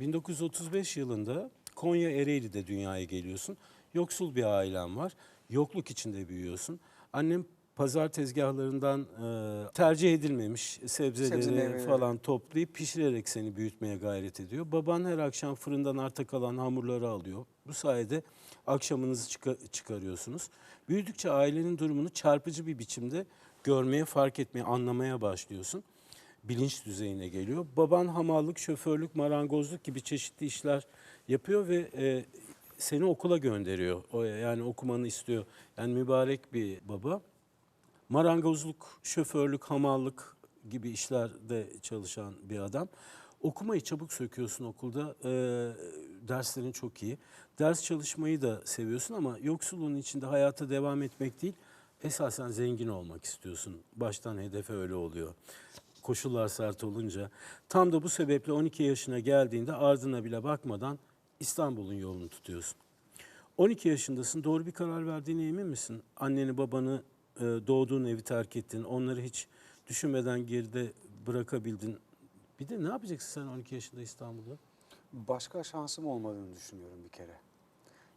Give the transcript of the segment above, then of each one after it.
1935 yılında Konya Ereğli'de dünyaya geliyorsun. Yoksul bir ailen var. Yokluk içinde büyüyorsun. Annem pazar tezgahlarından e, tercih edilmemiş sebzeleri Sebze falan toplayıp pişirerek seni büyütmeye gayret ediyor. Baban her akşam fırından arta kalan hamurları alıyor. Bu sayede akşamınızı çıka- çıkarıyorsunuz. Büyüdükçe ailenin durumunu çarpıcı bir biçimde görmeye, fark etmeye, anlamaya başlıyorsun bilinç düzeyine geliyor. Baban hamallık, şoförlük, marangozluk gibi çeşitli işler yapıyor ve e, seni okula gönderiyor. O, yani okumanı istiyor. Yani mübarek bir baba. Marangozluk, şoförlük, hamallık gibi işlerde çalışan bir adam. Okumayı çabuk söküyorsun okulda. E, derslerin çok iyi. Ders çalışmayı da seviyorsun ama yoksulluğun içinde hayata devam etmek değil, esasen zengin olmak istiyorsun. Baştan hedefe öyle oluyor. Koşullar sert olunca. Tam da bu sebeple 12 yaşına geldiğinde ardına bile bakmadan İstanbul'un yolunu tutuyorsun. 12 yaşındasın. Doğru bir karar verdiğine emin misin? Anneni babanı e, doğduğun evi terk ettin. Onları hiç düşünmeden geride bırakabildin. Bir de ne yapacaksın sen 12 yaşında İstanbul'da? Başka şansım olmadığını düşünüyorum bir kere.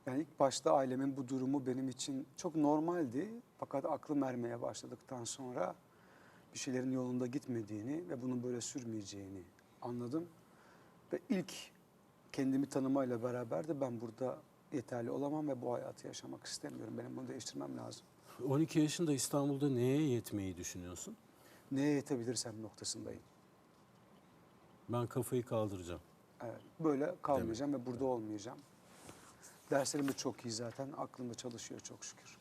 Yani ilk başta ailemin bu durumu benim için çok normaldi. Fakat aklım ermeye başladıktan sonra bir şeylerin yolunda gitmediğini ve bunun böyle sürmeyeceğini anladım. Ve ilk kendimi tanımayla beraber de ben burada yeterli olamam ve bu hayatı yaşamak istemiyorum. Benim bunu değiştirmem lazım. 12 yaşında İstanbul'da neye yetmeyi düşünüyorsun? Neye yetebilirsem noktasındayım. Ben kafayı kaldıracağım. Evet, böyle kalmayacağım ve burada olmayacağım. Derslerim de çok iyi zaten. Aklımda çalışıyor çok şükür.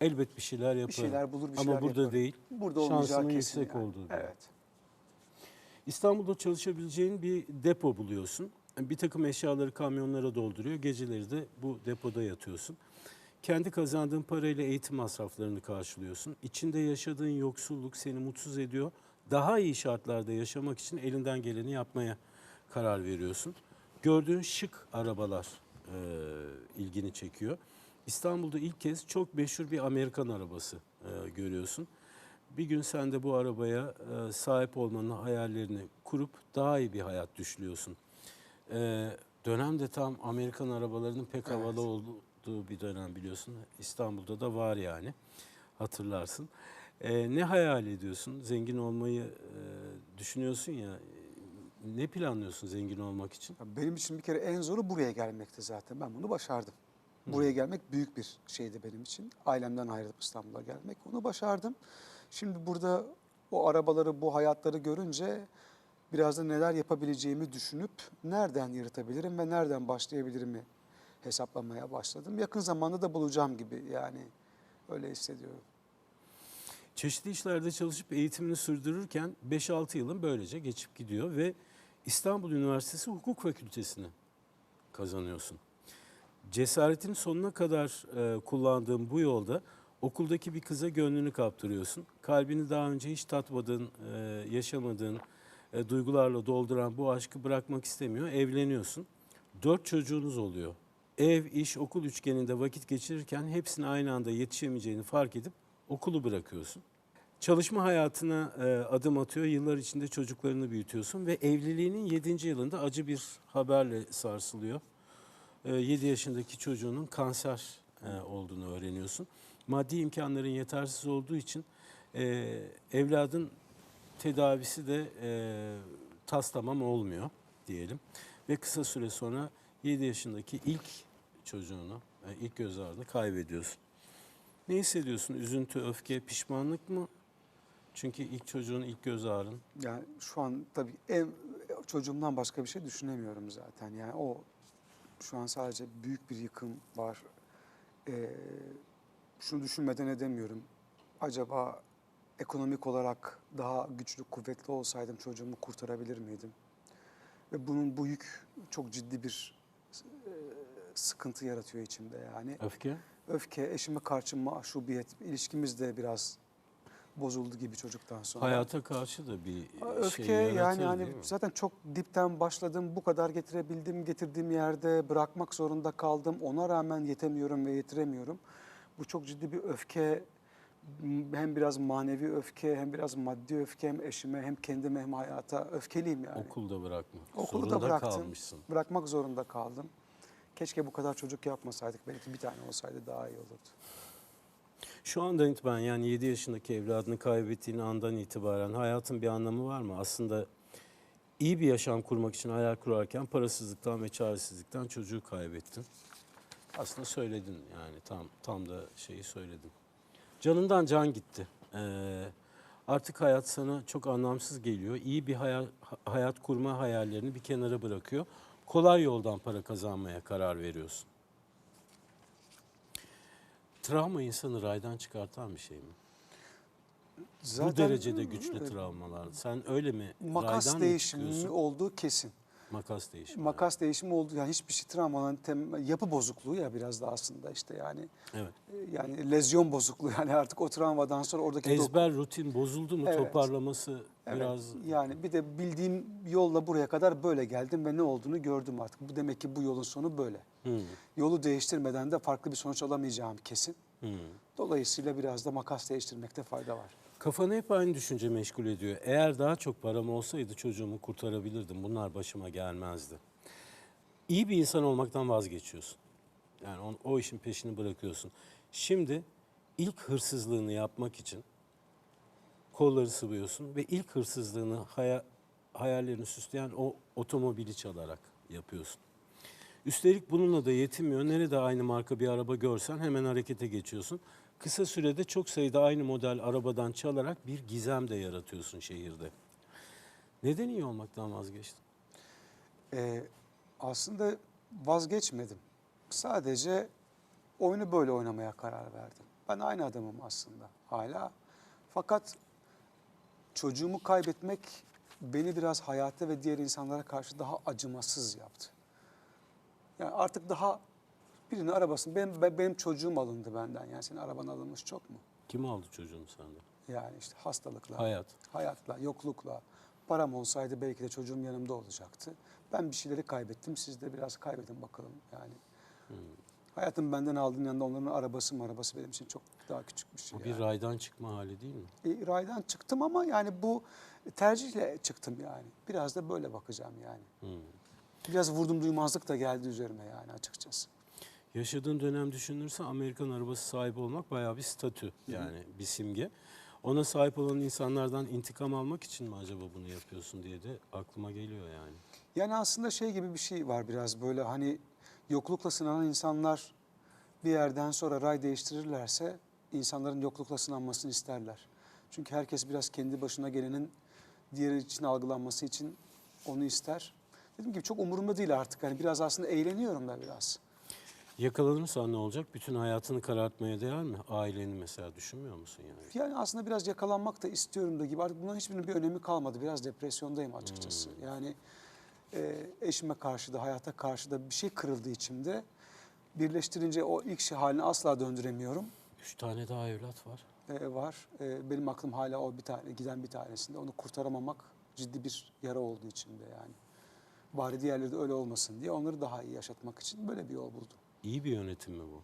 Elbet bir şeyler yaparım. Bir şeyler bulur, bir Ama şeyler burada yaparım. değil. Burada olmayacağı Şansının kesin yüksek yani. olduğu. Evet. İstanbul'da çalışabileceğin bir depo buluyorsun. Bir takım eşyaları kamyonlara dolduruyor. Geceleri de bu depoda yatıyorsun. Kendi kazandığın parayla eğitim masraflarını karşılıyorsun. İçinde yaşadığın yoksulluk seni mutsuz ediyor. Daha iyi şartlarda yaşamak için elinden geleni yapmaya karar veriyorsun. Gördüğün şık arabalar e, ilgini çekiyor. İstanbul'da ilk kez çok meşhur bir Amerikan arabası e, görüyorsun. Bir gün sen de bu arabaya e, sahip olmanın hayallerini kurup daha iyi bir hayat düşlüyorsun. E, dönem de tam Amerikan arabalarının pek Evet. havalı olduğu bir dönem biliyorsun. İstanbul'da da var yani hatırlarsın. E, ne hayal ediyorsun? Zengin olmayı e, düşünüyorsun ya. Ne planlıyorsun zengin olmak için? Benim için bir kere en zoru buraya gelmekti zaten. Ben bunu başardım. Buraya gelmek büyük bir şeydi benim için. Ailemden ayrılıp İstanbul'a gelmek. Onu başardım. Şimdi burada o arabaları, bu hayatları görünce biraz da neler yapabileceğimi düşünüp nereden yaratabilirim ve nereden başlayabilirimi hesaplamaya başladım. Yakın zamanda da bulacağım gibi yani öyle hissediyorum. Çeşitli işlerde çalışıp eğitimini sürdürürken 5-6 yılın böylece geçip gidiyor ve İstanbul Üniversitesi Hukuk Fakültesini kazanıyorsun. Cesaretin sonuna kadar e, kullandığın bu yolda okuldaki bir kıza gönlünü kaptırıyorsun. Kalbini daha önce hiç tatmadığın, e, yaşamadığın e, duygularla dolduran bu aşkı bırakmak istemiyor. Evleniyorsun. Dört çocuğunuz oluyor. Ev, iş, okul üçgeninde vakit geçirirken hepsine aynı anda yetişemeyeceğini fark edip okulu bırakıyorsun. Çalışma hayatına e, adım atıyor. Yıllar içinde çocuklarını büyütüyorsun ve evliliğinin 7. yılında acı bir haberle sarsılıyor. 7 yaşındaki çocuğunun kanser e, olduğunu öğreniyorsun. Maddi imkanların yetersiz olduğu için e, evladın tedavisi de e, tas olmuyor diyelim. Ve kısa süre sonra 7 yaşındaki ilk çocuğunu, ilk göz ağrını kaybediyorsun. Ne hissediyorsun? Üzüntü, öfke, pişmanlık mı? Çünkü ilk çocuğun ilk göz ağrın. Yani şu an tabii ev çocuğumdan başka bir şey düşünemiyorum zaten. Yani o şu an sadece büyük bir yıkım var. Ee, şunu düşünmeden edemiyorum. Acaba ekonomik olarak daha güçlü, kuvvetli olsaydım çocuğumu kurtarabilir miydim? Ve bunun bu yük çok ciddi bir e, sıkıntı yaratıyor içimde yani. Öfke? Öfke, eşime karşı mahcubiyet, ilişkimiz de biraz bozuldu gibi çocuktan sonra. Hayata karşı da bir Öfke şey yaratır yani hani zaten çok dipten başladım. Bu kadar getirebildim. Getirdiğim yerde bırakmak zorunda kaldım. Ona rağmen yetemiyorum ve yetiremiyorum. Bu çok ciddi bir öfke hem biraz manevi öfke hem biraz maddi öfke hem eşime hem kendime hem hayata öfkeliyim yani. Okulda bırakma. Okulu da Zorunda bıraktım. kalmışsın. Bırakmak zorunda kaldım. Keşke bu kadar çocuk yapmasaydık. Belki bir tane olsaydı daha iyi olurdu. Şu andan itibaren yani 7 yaşındaki evladını kaybettiğin andan itibaren hayatın bir anlamı var mı? Aslında iyi bir yaşam kurmak için hayal kurarken parasızlıktan ve çaresizlikten çocuğu kaybettin. Aslında söyledin yani tam tam da şeyi söyledin. Canından can gitti. Ee, artık hayat sana çok anlamsız geliyor. İyi bir hayal, ha- hayat kurma hayallerini bir kenara bırakıyor. Kolay yoldan para kazanmaya karar veriyorsun. Travma insanı raydan çıkartan bir şey mi? Bu derecede güçlü travmalar. Sen öyle mi? Makas raydan mı değişimi çıkıyorsun? olduğu kesin. Makas değişimi. Makas değişimi oldu. Yani hiçbir şey travmaların tem- yapı bozukluğu ya biraz da aslında işte yani Evet. e, yani lezyon bozukluğu yani artık o travmadan sonra oradaki Ezber rutin bozuldu mu Evet. toparlaması Evet, biraz yani bir de bildiğim yolla buraya kadar böyle geldim ve ne olduğunu gördüm artık. Bu demek ki bu yolun sonu böyle. Hı, Yolu değiştirmeden de farklı bir sonuç alamayacağım kesin. hı. Dolayısıyla biraz da makas değiştirmekte fayda var. Kafanı hep aynı düşünce meşgul ediyor. Eğer daha çok param olsaydı çocuğumu kurtarabilirdim. Bunlar başıma gelmezdi. İyi bir insan olmaktan vazgeçiyorsun. Yani on- o işin peşini bırakıyorsun. Şimdi ilk hırsızlığını yapmak için kolları sıvıyorsun ve ilk hırsızlığını haya- hayallerini süsleyen o otomobili çalarak yapıyorsun. Üstelik bununla da yetinmiyor. Nerede aynı marka bir araba görsen hemen harekete geçiyorsun. Kısa sürede çok sayıda aynı model arabadan çalarak bir gizem de yaratıyorsun şehirde. Neden iyi olmaktan vazgeçtin? Ee, aslında vazgeçmedim. Sadece oyunu böyle oynamaya karar verdim. Ben aynı adamım aslında hala. Fakat çocuğumu kaybetmek beni biraz hayata ve diğer insanlara karşı daha acımasız yaptı. Yani artık daha birinin arabasını, benim, ben- benim çocuğum alındı benden. Yani senin araban alınmış çok mu? Kim aldı çocuğunu senden? Yani işte hastalıkla, Hayat. hayatla, yoklukla. Param olsaydı belki de çocuğum yanımda olacaktı. Ben bir şeyleri kaybettim. Siz de biraz kaybedin bakalım yani. Hmm. Hayatım benden aldığın yanında onların arabası mı arabası benim için çok daha küçük bir şey. Bir yani. raydan çıkma hali değil mi? E, raydan çıktım ama yani bu tercihle çıktım yani. Biraz da böyle bakacağım yani. Hmm. Biraz vurdum duymazlık da geldi üzerime yani açıkçası. Yaşadığın dönem düşünürsen Amerikan arabası sahibi olmak bayağı bir statü yani bir simge. Ona sahip olan insanlardan intikam almak için mi acaba bunu yapıyorsun diye de aklıma geliyor yani. Yani aslında şey gibi bir şey var biraz böyle hani yoklukla sınanan insanlar bir yerden sonra ray değiştirirlerse insanların yoklukla sınanmasını isterler. Çünkü herkes biraz kendi başına gelenin diğeri için algılanması için onu ister. Dediğim gibi çok umurumda değil artık. Yani biraz aslında eğleniyorum da biraz. Yakalanırsan ne olacak? Bütün hayatını karartmaya değer mi? Aileni mesela düşünmüyor musun yani? Yani aslında biraz yakalanmak da istiyorum da gibi. Artık bunların hiçbirinin bir önemi kalmadı. Biraz depresyondayım açıkçası. Yani e, eşime karşı da hayata karşı da bir şey kırıldı içimde. Birleştirince o ilk şey halini asla döndüremiyorum. Üç tane daha evlat var. E, var. E, benim aklım hala o bir tane giden bir tanesinde. Onu kurtaramamak ciddi bir yara oldu içimde yani. Bari diğerleri de öyle olmasın diye onları daha iyi yaşatmak için böyle bir yol buldum. İyi bir yönetim mi bu?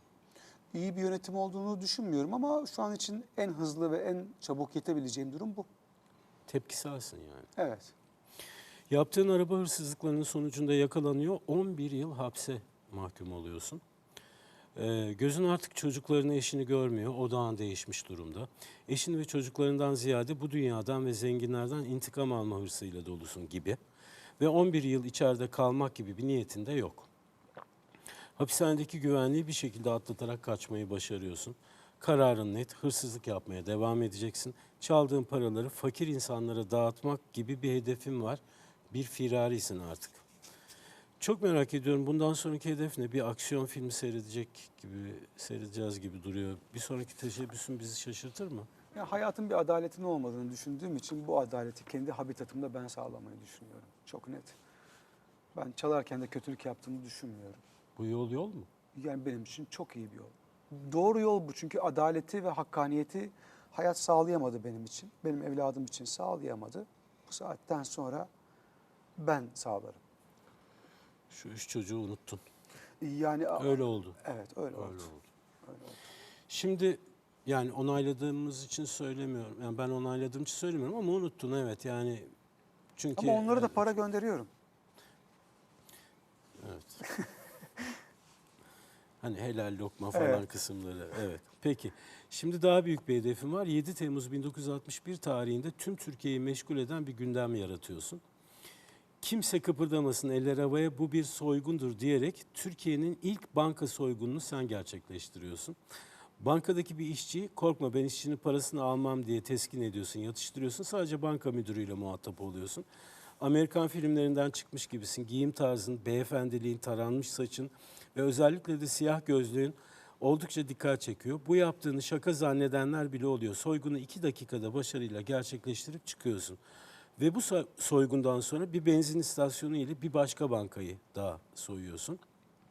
İyi bir yönetim olduğunu düşünmüyorum ama şu an için en hızlı ve en çabuk yetebileceğim durum bu. Tepkiselsin yani. Evet. Yaptığın araba hırsızlıklarının sonucunda yakalanıyor. 11 yıl hapse mahkum oluyorsun. Ee, gözün artık çocuklarını, eşini görmüyor. Odağın değişmiş durumda. Eşin ve çocuklarından ziyade bu dünyadan ve zenginlerden intikam alma hırsıyla dolusun gibi. Ve 11 yıl içeride kalmak gibi bir niyetin de yok. Hapishanedeki güvenliği bir şekilde atlatarak kaçmayı başarıyorsun. Kararın net, hırsızlık yapmaya devam edeceksin. Çaldığın paraları fakir insanlara dağıtmak gibi bir hedefin var. Bir firarisin artık. Çok merak ediyorum bundan sonraki hedef ne? Bir aksiyon filmi seyredecek gibi, seyredeceğiz gibi duruyor. Bir sonraki teşebbüsün bizi şaşırtır mı? Ya hayatın bir adaletin olmadığını düşündüğüm için bu adaleti kendi habitatımda ben sağlamayı düşünüyorum. Çok net. Ben çalarken de kötülük yaptığımı düşünmüyorum. Bu yol yol mu? Yani benim için çok iyi bir yol. Doğru yol bu çünkü adaleti ve hakkaniyeti hayat sağlayamadı benim için. Benim evladım için sağlayamadı. Bu saatten sonra ben sağlarım. Şu üç çocuğu unuttun. Yani Öyle oldu. Evet öyle, Öyle oldu. oldu. Öyle oldu. Şimdi Yani onayladığımız için söylemiyorum. Yani ben onayladığım için söylemiyorum ama unuttun evet yani. Çünkü Ama onlara da para gönderiyorum. Evet. hani helal lokma falan Evet. kısımları. Evet. Peki. Şimdi daha büyük bir hedefim var. 7 Temmuz 1961 tarihinde tüm Türkiye'yi meşgul eden bir gündem yaratıyorsun. Kimse kıpırdamasın eller havaya bu bir soygundur diyerek Türkiye'nin ilk banka soygununu sen gerçekleştiriyorsun. Bankadaki bir işçiyi korkma ben işçinin parasını almam diye teskin ediyorsun, yatıştırıyorsun. Sadece banka müdürüyle muhatap oluyorsun. Amerikan filmlerinden çıkmış gibisin. Giyim tarzın, beyefendiliğin, taranmış saçın ve özellikle de siyah gözlüğün oldukça dikkat çekiyor. Bu yaptığını şaka zannedenler bile oluyor. Soygunu iki dakikada başarıyla gerçekleştirip çıkıyorsun. Ve bu so- soygundan sonra bir benzin istasyonu ile bir başka bankayı daha soyuyorsun.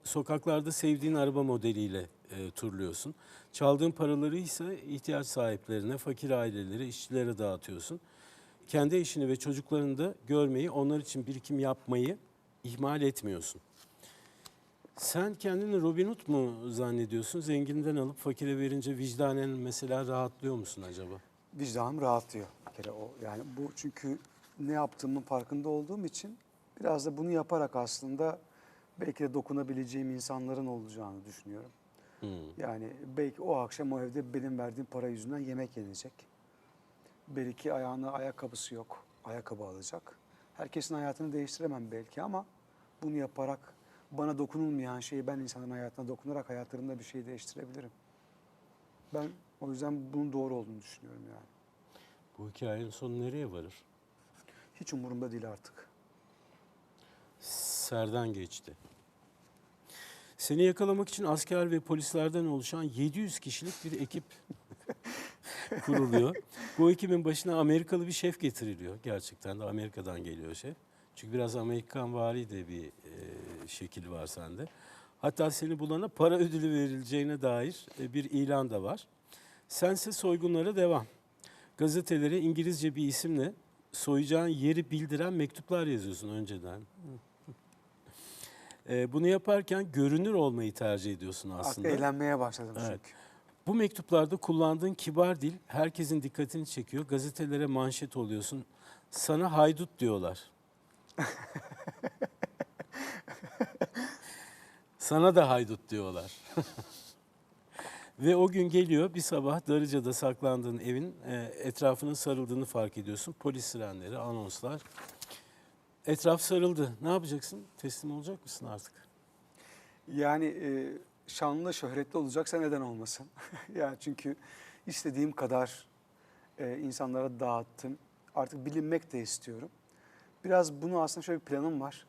Sokaklarda sevdiğin araba modeliyle e, turluyorsun. Çaldığın paraları ise ihtiyaç sahiplerine, fakir ailelere, işçilere dağıtıyorsun. Kendi eşini ve çocuklarını da görmeyi, onlar için birikim yapmayı ihmal etmiyorsun. Sen kendini Robin Hood mu zannediyorsun? Zenginden alıp fakire verince vicdanen mesela rahatlıyor musun acaba? Vicdanım rahatlıyor bir kere o. Yani bu çünkü ne yaptığımın farkında olduğum için biraz da bunu yaparak aslında belki de dokunabileceğim insanların olacağını düşünüyorum. Hmm. Yani belki o akşam o evde benim verdiğim para yüzünden yemek yenecek. Belki ayağına ayakkabısı yok, ayakkabı alacak. Herkesin hayatını değiştiremem belki ama bunu yaparak bana dokunulmayan şeyi ben insanın hayatına dokunarak hayatlarında bir şey değiştirebilirim. Ben o yüzden bunun doğru olduğunu düşünüyorum yani. Bu hikayenin sonu nereye varır? Hiç umurumda değil artık. Serden geçti. Seni yakalamak için asker ve polislerden oluşan 700 kişilik bir ekip kuruluyor. Bu ekibin başına Amerikalı bir şef getiriliyor. Gerçekten de Amerika'dan geliyor şef. Çünkü biraz Amerikan vari de bir e, şekil var sende. Hatta seni bulana para ödülü verileceğine dair e, bir ilan da var. Sense soygunlara devam. Gazetelere İngilizce bir isimle soyacağın yeri bildiren mektuplar yazıyorsun önceden. E, bunu yaparken görünür olmayı tercih ediyorsun Artık aslında. eğlenmeye başladım Evet. çünkü. Bu mektuplarda kullandığın kibar dil herkesin dikkatini çekiyor. Gazetelere manşet oluyorsun. Sana haydut diyorlar. Sana da haydut diyorlar. Ve o gün geliyor bir sabah Darıca'da saklandığın evin e, etrafının sarıldığını fark ediyorsun. Polis sirenleri, anonslar. Etraf sarıldı. Ne yapacaksın? Teslim olacak mısın artık? Yani e, şanlı şöhretli olacaksa neden olmasın? yani çünkü istediğim kadar e, insanlara dağıttım. Artık bilinmek de istiyorum. Biraz bunu aslında şöyle bir planım var.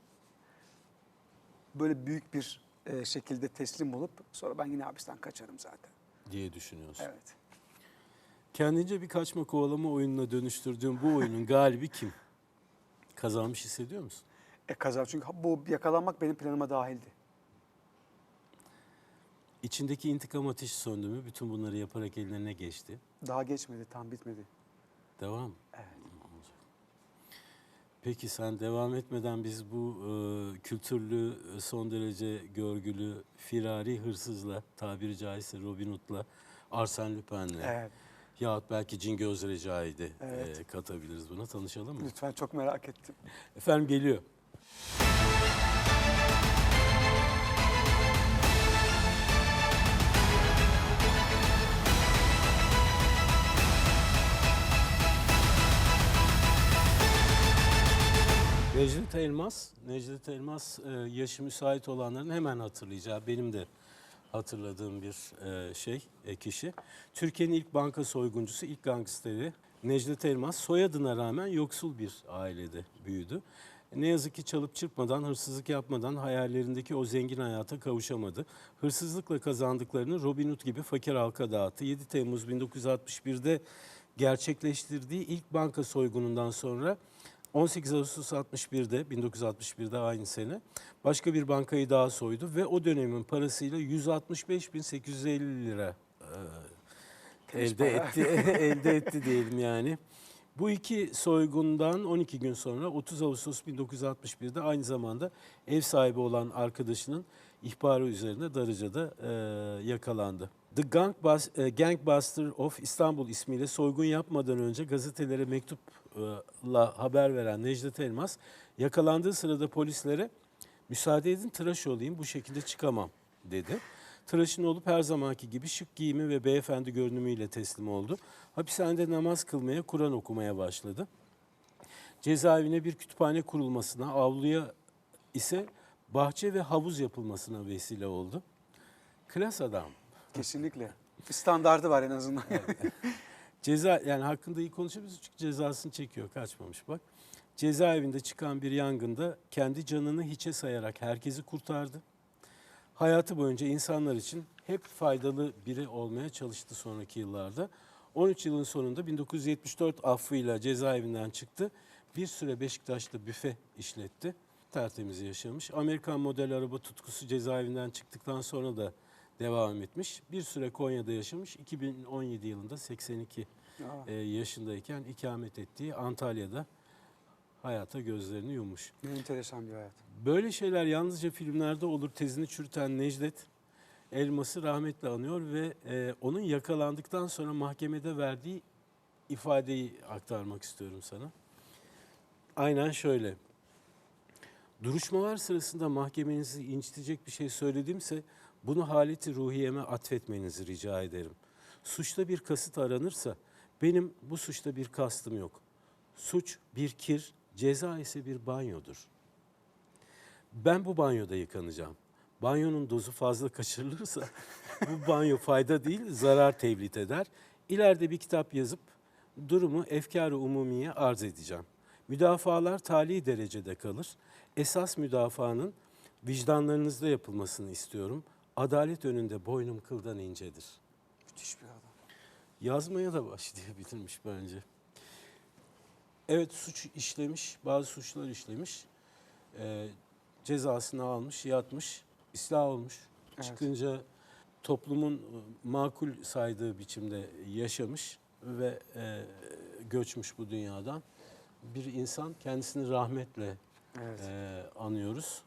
Böyle büyük bir e, şekilde teslim olup sonra ben yine hapisten kaçarım zaten. Diye düşünüyorsun. Evet. Kendince bir kaçma kovalama oyununa dönüştürdüğün bu oyunun galibi kim? Kazanmış hissediyor musun? E kazan çünkü bu yakalanmak benim planıma dahildi. İçindeki intikam ateşi söndü mü? Bütün bunları yaparak eline ne geçti? Daha geçmedi, tam bitmedi. Devam. Evet. Peki sen devam etmeden biz bu e, kültürlü, e, son derece görgülü, firari hırsızla, tabiri caizse Robin Hood'la, Arsène Lupin'le Evet. yahut belki Cingöz Recai'yi de Evet. e, katabiliriz buna. Tanışalım mı? Lütfen çok merak ettim. Efendim geliyor. Necdet Elmas, Necdet Elmas e, yaşı müsait olanların hemen hatırlayacağı, benim de hatırladığım bir e, şey, e, kişi. Türkiye'nin ilk banka soyguncusu, ilk gangsteri Necdet Elmas soyadına rağmen yoksul bir ailede büyüdü. Ne yazık ki çalıp çırpmadan, hırsızlık yapmadan hayallerindeki o zengin hayata kavuşamadı. Hırsızlıkla kazandıklarını Robin Hood gibi fakir halka dağıttı. 7 Temmuz 1961'de gerçekleştirdiği ilk banka soygunundan sonra 18 Ağustos 61'de 1961'de aynı sene başka bir bankayı daha soydu ve o dönemin parasıyla 165.850 lira e, elde etti elde etti diyelim yani. Bu iki soygundan 12 gün sonra 30 Ağustos 1961'de aynı zamanda ev sahibi olan arkadaşının ihbarı üzerine Darıca'da e, yakalandı. The Gangbus- e, Gangbuster of İstanbul ismiyle soygun yapmadan önce gazetelere mektupla haber veren Necdet Elmas yakalandığı sırada polislere müsaade edin tıraş olayım bu şekilde çıkamam dedi. Tıraşın olup her zamanki gibi şık giyimi ve beyefendi görünümüyle teslim oldu. Hapishanede namaz kılmaya, Kur'an okumaya başladı. Cezaevine bir kütüphane kurulmasına, avluya ise bahçe ve havuz yapılmasına vesile oldu. Klas adam. Kesinlikle. Bir standardı var en azından. Ceza yani hakkında iyi konuşabiliriz çünkü cezasını çekiyor kaçmamış bak. Cezaevinde çıkan bir yangında kendi canını hiçe sayarak herkesi kurtardı. Hayatı boyunca insanlar için hep faydalı biri olmaya çalıştı sonraki yıllarda. 13 yılın sonunda 1974 affıyla cezaevinden çıktı. Bir süre Beşiktaş'ta büfe işletti. Tertemiz yaşamış. Amerikan model araba tutkusu cezaevinden çıktıktan sonra da devam etmiş. Bir süre Konya'da yaşamış. 2017 yılında 82 Aa, e, yaşındayken ikamet ettiği Antalya'da hayata gözlerini yummuş. ne enteresan bir hayat. Böyle şeyler yalnızca filmlerde olur tezini çürüten Necdet Elmas'ı rahmetle anıyor ve e, onun yakalandıktan sonra mahkemede verdiği ifadeyi aktarmak istiyorum sana. Aynen şöyle. Duruşmalar sırasında mahkemenizi incitecek bir şey söyledimse bunu haleti ruhiyeme atfetmenizi rica ederim. Suçta bir kasıt aranırsa benim bu suçta bir kastım yok. Suç bir kir, ceza ise bir banyodur. Ben bu banyoda yıkanacağım. Banyonun dozu fazla kaçırılırsa bu banyo fayda değil zarar tevlit eder. İleride bir kitap yazıp durumu efkar-ı umumiye arz edeceğim. Müdafalar tali derecede kalır. Esas müdafaanın vicdanlarınızda yapılmasını istiyorum. Adalet önünde boynum kıldan incedir. Müthiş bir adam. Yazmaya da başlayabilirmiş bence. Evet suç işlemiş, bazı suçlar işlemiş. Ee, cezasını almış, yatmış, ıslah olmuş. Evet. Çıkınca toplumun e, makul saydığı biçimde yaşamış ve e, göçmüş bu dünyadan. Bir insan kendisini rahmetle Evet. e, anıyoruz.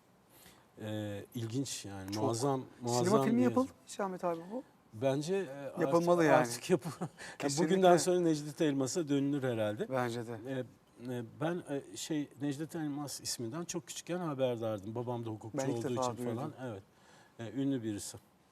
E, ilginç yani Çok. muazzam muazzam Sinema filmi bir yapıldı mı Ahmet abi bu? Bence e, artık- Yapılmalı yani. Artık yapı. Yani. Bugünden sonra Necdet Elmas'a dönülür herhalde. Bence de. E, e, ben e, şey Necdet Elmas isminden çok küçükken haberdardım. Babam da hukukçu Ben ilk olduğu için duydum. falan. Evet. E, ünlü birisi.